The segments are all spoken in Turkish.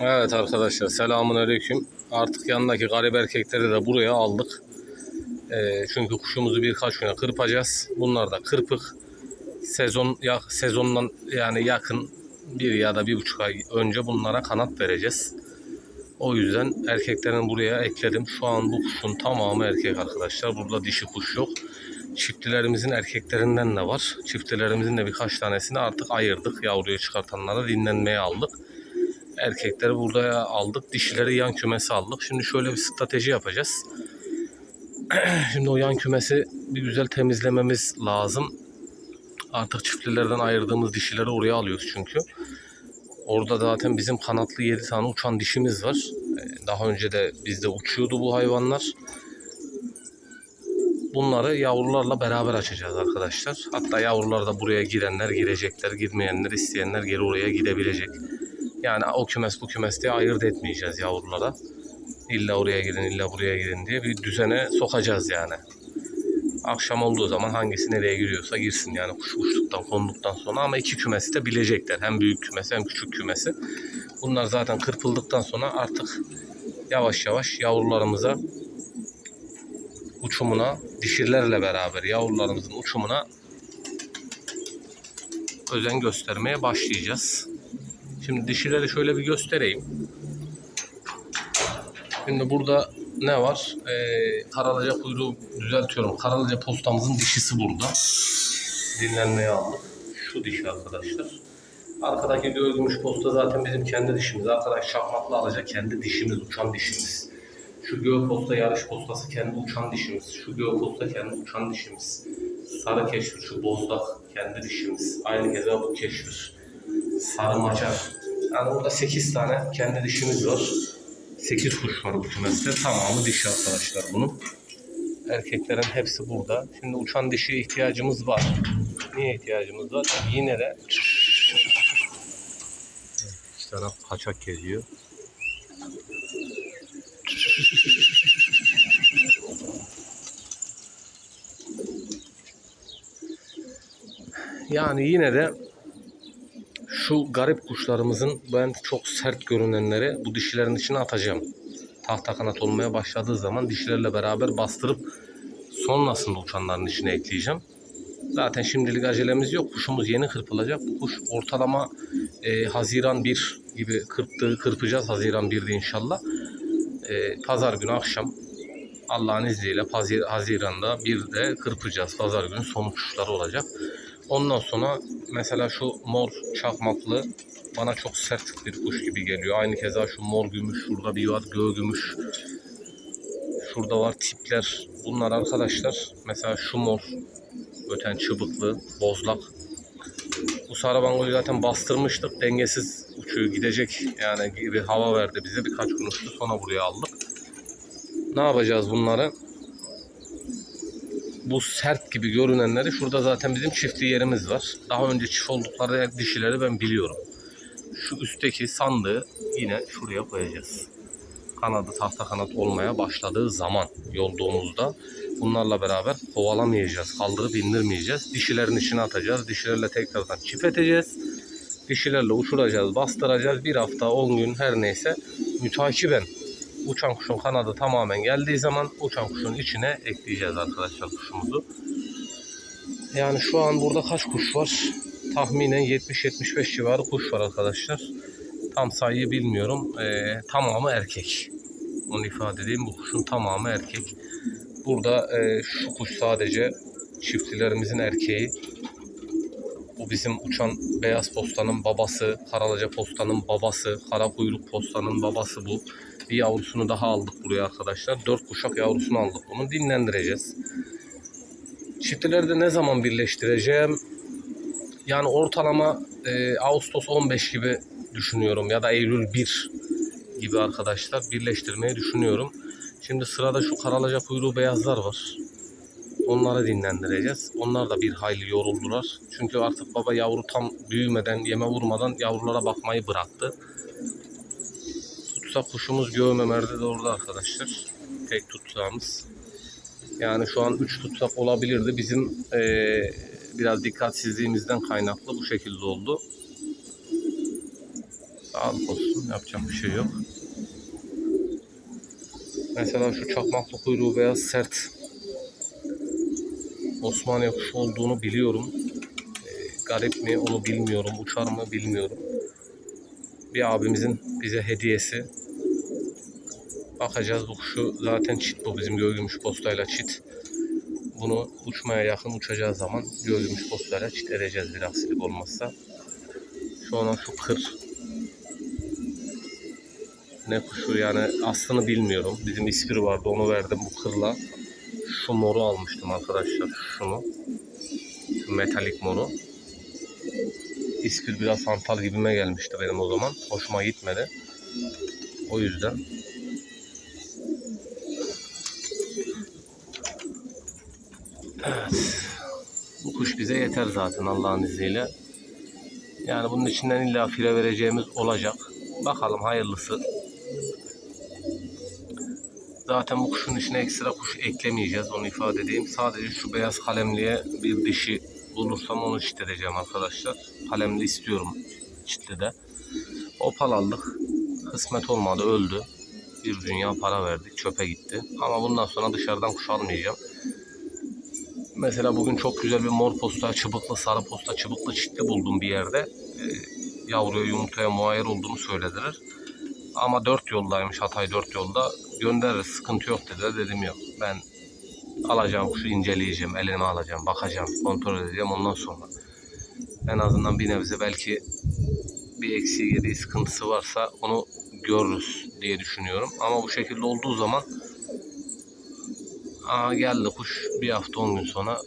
Evet arkadaşlar selamun aleyküm. Artık yanındaki garip erkekleri de buraya aldık. Ee, çünkü kuşumuzu birkaç güne kırpacağız. Bunlar da kırpık. Sezon ya, sezondan yani yakın bir ya da bir buçuk ay önce bunlara kanat vereceğiz. O yüzden erkeklerini buraya ekledim. Şu an bu kuşun tamamı erkek arkadaşlar. Burada dişi kuş yok. Çiftlilerimizin erkeklerinden de var. Çiftlilerimizin de birkaç tanesini artık ayırdık. Yavruyu çıkartanlara dinlenmeye aldık. Erkekleri burada aldık. Dişileri yan kümesi aldık. Şimdi şöyle bir strateji yapacağız. Şimdi o yan kümesi bir güzel temizlememiz lazım. Artık çiftlilerden ayırdığımız dişileri oraya alıyoruz çünkü. Orada zaten bizim kanatlı 7 tane uçan dişimiz var. Ee, Daha önce de bizde uçuyordu bu hayvanlar. Bunları yavrularla beraber açacağız arkadaşlar. Hatta yavrular da buraya girenler girecekler, girmeyenler isteyenler geri oraya gidebilecek. Yani o kümes bu kümes diye ayırt etmeyeceğiz yavrulara. İlla oraya girin, illa buraya girin diye bir düzene sokacağız yani. Akşam olduğu zaman hangisi nereye giriyorsa girsin yani kuş uçtuktan konduktan sonra ama iki kümesi de bilecekler. Hem büyük kümesi hem küçük kümesi. Bunlar zaten kırpıldıktan sonra artık yavaş yavaş yavrularımıza uçumuna dişilerle beraber yavrularımızın uçumuna özen göstermeye başlayacağız. Şimdi dişileri şöyle bir göstereyim. Şimdi burada ne var? Ee, karalaca kuyruğu düzeltiyorum. Karalaca postamızın dişisi burada. Dinlenmeye aldık. Şu dişi arkadaşlar. Arkadaki gördüğümüz posta zaten bizim kendi dişimiz. Arkadaş şahmatlı alacak kendi dişimiz, uçan dişimiz. Şu göğe posta yarış postası kendi uçan dişimiz. Şu göğe posta kendi uçan dişimiz. Sarı keşfir, şu bozdak kendi dişimiz. Aynı keza bu keşfir. Sarı macar. Yani burada 8 tane kendi dişimiz var. 8 kuş var bu kümeste. Tamamı dişi arkadaşlar bunun. Erkeklerin hepsi burada. Şimdi uçan dişiye ihtiyacımız var. Niye ihtiyacımız var? Yine de iki tane kaçak geziyor. Yani yine de şu garip kuşlarımızın ben çok sert görünenleri bu dişilerin içine atacağım. Tahta kanat olmaya başladığı zaman dişilerle beraber bastırıp sonrasında uçanların içine ekleyeceğim. Zaten şimdilik acelemiz yok. Kuşumuz yeni kırpılacak. Bu kuş ortalama e, Haziran 1 gibi kırptığı kırpacağız. Haziran 1'de inşallah. E, Pazar günü akşam Allah'ın izniyle Haziran'da bir de kırpacağız. Pazar günü son uçuşları olacak. Ondan sonra mesela şu mor çakmaklı bana çok sert bir kuş gibi geliyor. Aynı keza şu mor gümüş, şurada bir var göğ gümüş. Şurada var tipler. Bunlar arkadaşlar mesela şu mor öten çıbıklı, bozlak. Bu sarabangoyu zaten bastırmıştık. Dengesiz uçuyor gidecek yani gibi hava verdi bize birkaç gün uçtu sonra buraya aldık. Ne yapacağız bunları? Bu sert gibi görünenleri şurada zaten bizim çiftli yerimiz var. Daha önce çift oldukları dişileri ben biliyorum. Şu üstteki sandığı yine şuraya koyacağız. Kanadı tahta kanat olmaya başladığı zaman yolduğumuzda bunlarla beraber kovalamayacağız. Kaldırıp indirmeyeceğiz. Dişilerin içine atacağız. Dişilerle tekrardan çift edeceğiz. Dişilerle uçuracağız, bastıracağız. Bir hafta, 10 gün her neyse mütakiben uçan kuşun kanadı tamamen geldiği zaman uçan kuşun içine ekleyeceğiz arkadaşlar kuşumuzu. Yani şu an burada kaç kuş var? Tahminen 70-75 civarı kuş var arkadaşlar. Tam sayıyı bilmiyorum. Ee, tamamı erkek. Onu ifade edeyim. Bu kuşun tamamı erkek. Burada e, şu kuş sadece çiftlilerimizin erkeği. Bu bizim uçan beyaz postanın babası, karalaca postanın babası, kara kuyruk postanın babası bu. Bir yavrusunu daha aldık buraya arkadaşlar. Dört kuşak yavrusunu aldık bunu. Dinlendireceğiz. Çiftleri de ne zaman birleştireceğim? Yani ortalama e, Ağustos 15 gibi düşünüyorum ya da Eylül 1 gibi arkadaşlar birleştirmeyi düşünüyorum. Şimdi sırada şu karalaca kuyruğu beyazlar var. Onları dinlendireceğiz. Onlar da bir hayli yoruldular. Çünkü artık baba yavru tam büyümeden, yeme vurmadan yavrulara bakmayı bıraktı. Tutsak kuşumuz göğmemerde de orada arkadaşlar. Tek tutsağımız. Yani şu an 3 tutsak olabilirdi. Bizim eee, biraz dikkatsizliğimizden kaynaklı bu şekilde oldu. Sağlık olsun. Yapacak bir şey yok. Mesela şu çakmaklı kuyruğu beyaz sert Osmaniye kuşu olduğunu biliyorum. Ee, garip mi onu bilmiyorum. Uçar mı bilmiyorum. Bir abimizin bize hediyesi. Bakacağız bu kuşu zaten çit bu bizim gölgümüş postayla çit. Bunu uçmaya yakın uçacağı zaman gölgümüş postayla çit edeceğiz bir aksilik olmazsa. Şu an şu kır ne kuşu yani aslını bilmiyorum. Bizim ispir vardı onu verdim bu kırla. Şu moru almıştım arkadaşlar şunu. Şu metalik moru. İspir biraz hantal gibime gelmişti benim o zaman. Hoşuma gitmedi. O yüzden. Evet. Bu kuş bize yeter zaten Allah'ın izniyle. Yani bunun içinden illa fire vereceğimiz olacak. Bakalım hayırlısı. Zaten bu kuşun içine ekstra kuş eklemeyeceğiz onu ifade edeyim. Sadece şu beyaz kalemliye bir dişi bulursam onu çitleyeceğim arkadaşlar. Kalemli istiyorum çitlide. Opal aldık. Kısmet olmadı öldü. Bir dünya para verdik çöpe gitti. Ama bundan sonra dışarıdan kuş almayacağım. Mesela bugün çok güzel bir mor posta, çıbıklı, sarı posta, çıbıklı çitli buldum bir yerde. Ee, yavruya yumurtaya muayyer olduğunu söylediler. Ama dört yoldaymış Hatay dört yolda. Göndeririz sıkıntı yok dediler. Dedim yok. Ben alacağım kuşu inceleyeceğim. Elime alacağım. Bakacağım. Kontrol edeceğim ondan sonra. En azından bir nebze belki bir eksiği yediği sıkıntısı varsa onu görürüz diye düşünüyorum. Ama bu şekilde olduğu zaman Aa, geldi kuş bir hafta on gün sonra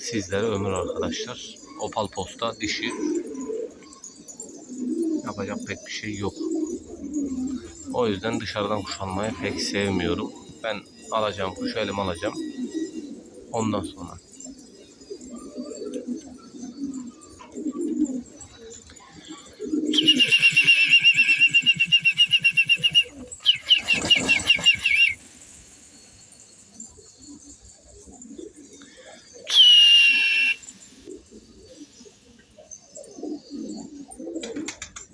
sizlere ömür arkadaşlar. Opal posta dişi. Yapacak pek bir şey yok. O yüzden dışarıdan kuş almayı pek sevmiyorum. Ben alacağım kuşu elime alacağım. Ondan sonra.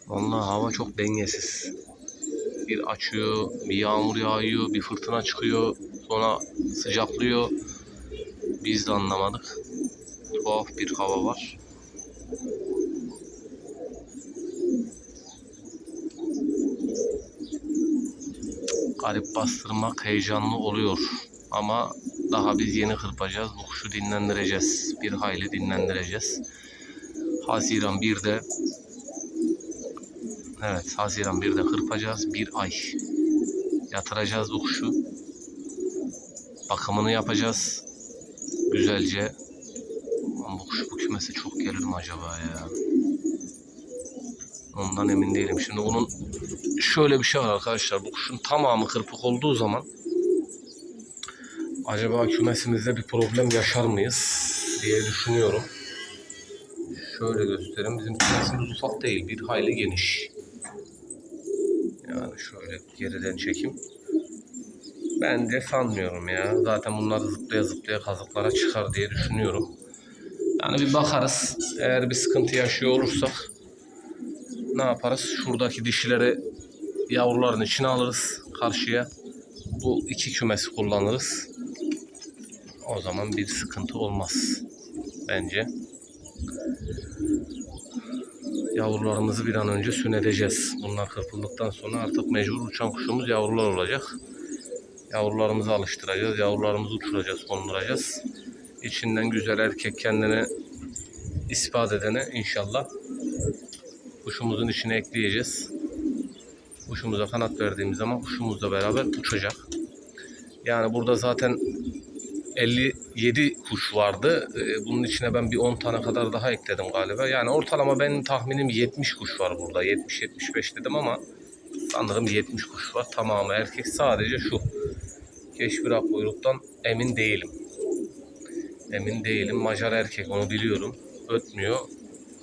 Vallahi hava çok dengesiz. Bir açıyor, bir yağmur yağıyor, bir fırtına çıkıyor, sonra sıcaklıyor. Biz de anlamadık. Tuhaf bir hava var. Garip bastırmak heyecanlı oluyor. Ama daha biz yeni kırpacağız. Bu kuşu dinlendireceğiz. Bir hayli dinlendireceğiz. Haziran 1'de Evet, Haziran 1'de kırpacağız. Bir ay yatıracağız bu kuşu. Bakımını yapacağız. Güzelce. Ama bu kuş bu kümese çok gelir mi acaba ya? Ondan emin değilim. Şimdi onun şöyle bir şey var arkadaşlar. Bu kuşun tamamı kırpık olduğu zaman acaba kümesimizde bir problem yaşar mıyız diye düşünüyorum. Şöyle göstereyim. Bizim kümesimiz ufak değil. Bir hayli geniş. Yani şöyle geriden çekim. Ben de sanmıyorum ya. Zaten bunlar zıplaya zıplaya kazıklara çıkar diye düşünüyorum. Yani bir bakarız. Eğer bir sıkıntı yaşıyor olursak ne yaparız? Şuradaki dişileri yavruların içine alırız karşıya. Bu iki kümesi kullanırız. O zaman bir sıkıntı olmaz bence. Yavrularımızı bir an önce sünedeceğiz. Bunlar kırpıldıktan sonra artık mecbur uçan kuşumuz yavrular olacak. Yavrularımızı alıştıracağız. Yavrularımızı uçuracağız, konduracağız. İçinden güzel erkek kendini ispat edene inşallah kuşumuzun içine ekleyeceğiz. Kuşumuza kanat verdiğimiz zaman kuşumuzla beraber uçacak. Yani burada zaten 57 kuş vardı. Ee, Bunun içine ben bir 10 tane kadar daha ekledim galiba. Yani ortalama benim tahminim 70 kuş var burada. 70-75 dedim ama sanırım 70 kuş var. Tamamı erkek. Sadece şu. Keşfira kuyruktan emin değilim. Emin değilim. Macar erkek onu biliyorum. Ötmüyor.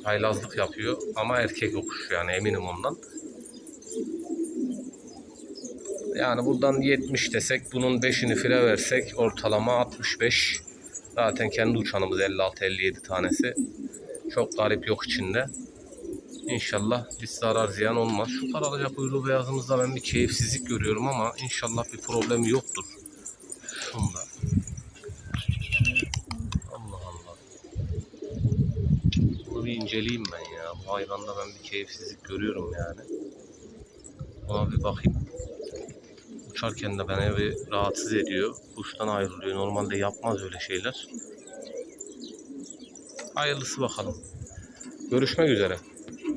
Haylazlık yapıyor ama erkek o kuş yani eminim ondan. Yani buradan 70 desek bunun 5'ini fire versek ortalama 65. Zaten kendi uçanımız 56-57 tanesi. Çok garip yok içinde. İnşallah bir zarar ziyan olmaz. Şu karalıca kuyruğu beyazımızda ben bir keyifsizlik görüyorum ama inşallah bir problemi yoktur. Şunda. Allah Allah. Bunu bir inceleyeyim ben ya. Bu hayvanda ben bir keyifsizlik görüyorum yani. Ona bir bakayım. Uçarken de beni bir rahatsız ediyor. Kuştan ayrılıyor. Normalde yapmaz öyle şeyler. Hayırlısı bakalım. Görüşmek üzere.